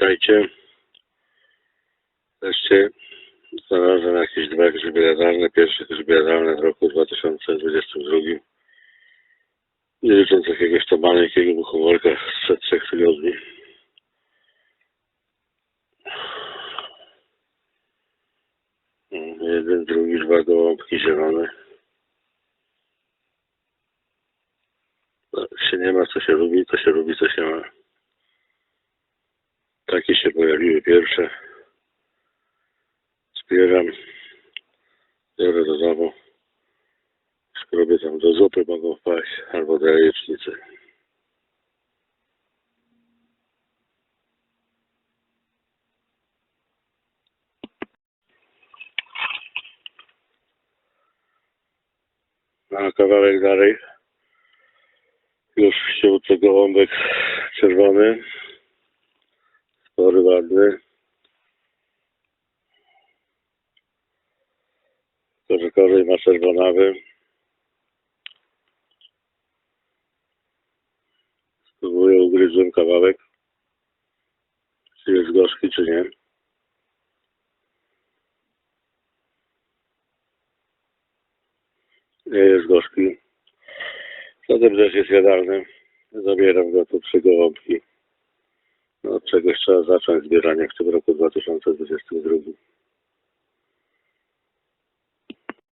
Witajcie. Wreszcie znalazłem jakieś dwa grzyby jadalne, pierwsze grzyby jadalne w roku 2022. Nie licząc jakiegoś to maleńkiego buchowolka sprzed trzech tygodni. Jeden, drugi, dwa gołąbki zielone. No, jak się nie ma, co się lubi, to się lubi, co się ma. Takie się pojawiły pierwsze. Zbieram. Biorę do domu. Skrobię tam do zupy mogą wpaść albo do jajecznicy. Na kawałek dalej. Już to gołąbek czerwony. Ładny. Tylko, korzeń ma czerwonawy. Spróbuję ugryzłem kawałek. Czy jest gorzki, czy nie. Nie jest gorzki. Zatem też jest jadalny. Zabieram go tu trzy gołąbki. Od czegoś trzeba zacząć zbieranie w tym roku 2022.